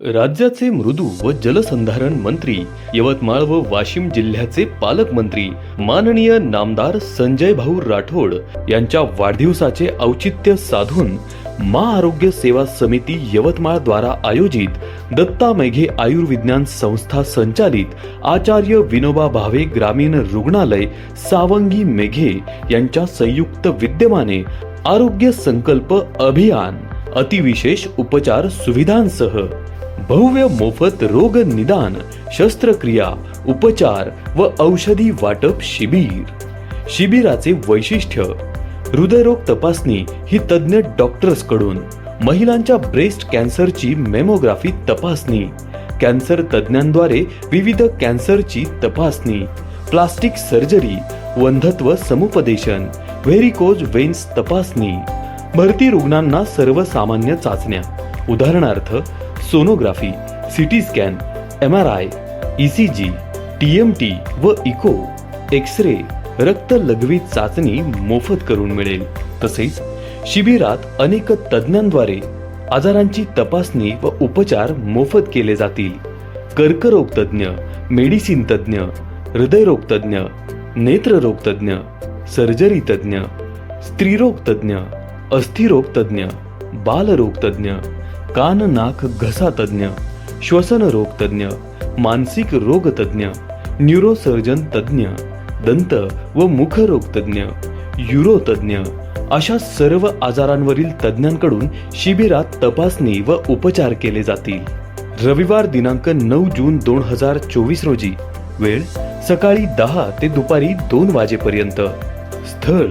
राज्याचे मृदू व जलसंधारण मंत्री यवतमाळ व वाशिम जिल्ह्याचे पालकमंत्री माननीय नामदार संजय भाऊ राठोड यांच्या वाढदिवसाचे औचित्य साधून मा आरोग्य सेवा समिती यवतमाळ द्वारा आयोजित दत्ता मेघे आयुर्विज्ञान संस्था संचालित आचार्य विनोबा भावे ग्रामीण रुग्णालय सावंगी मेघे यांच्या संयुक्त विद्यमाने आरोग्य संकल्प अभियान अतिविशेष उपचार सुविधांसह भव्य मोफत रोग निदान शस्त्रक्रिया उपचार व औषधी वाटप शिबिर. शिबिराचे वैशिष्ट्य हृदयरोग तपासणी ही तज्ज्ञ डॉक्टर्सकडून महिलांच्या ब्रेस्ट कॅन्सरची मेमोग्राफी तपासणी कॅन्सर तज्ज्ञांद्वारे विविध कॅन्सरची तपासणी प्लास्टिक सर्जरी वंधत्व समुपदेशन व्हेरिकोज वेन्स तपासणी. भरती रुग्णांना सर्वसामान्य चाचण्या. उदाहरणार्थ sonography CT scan M R I E C G T M T व इको एक्सरे रक्त लघवी चाचणी मोफत करून मिळेल. तसेच शिबिरात अनेक तज्ज्ञांद्वारे आजारांची तपासणी व उपचार मोफत केले जातील. कर्करोग तज्ज्ञ मेडिसिन तज्ज्ञ हृदयरोग तज्ज्ञ नेत्ररोग तज्ज्ञ सर्जरी तज्ज्ञ स्त्रीरोग तज्ज्ञ अस्थिरोग तज्ज्ञ बालरोग तज्ज्ञ कान नाक घसा तज्ज्ञ श्वसन रोग तज्ज्ञ मानसिक रोग तज्ज्ञ न्यूरोसर्जन तज्ज्ञ दंत व मुखरोग तज्ज्ञ युरो तज्ज्ञ अशा सर्व आजारांवरील तज्ज्ञांकडून शिबिरात तपासणी व उपचार केले जातील. रविवार दिनांक नऊ जून दोन हजार चोवीस रोजी वेळ सकाळी दहा ते दुपारी दोन वाजेपर्यंत. स्थळ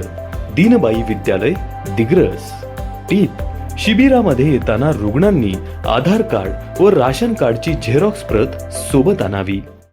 दीनबाई विद्यालय दिग्रस टीप शिबिरामध्ये येताना रुग्णांनी आधार कार्ड व राशन कार्डची झेरॉक्स प्रत सोबत आणावी.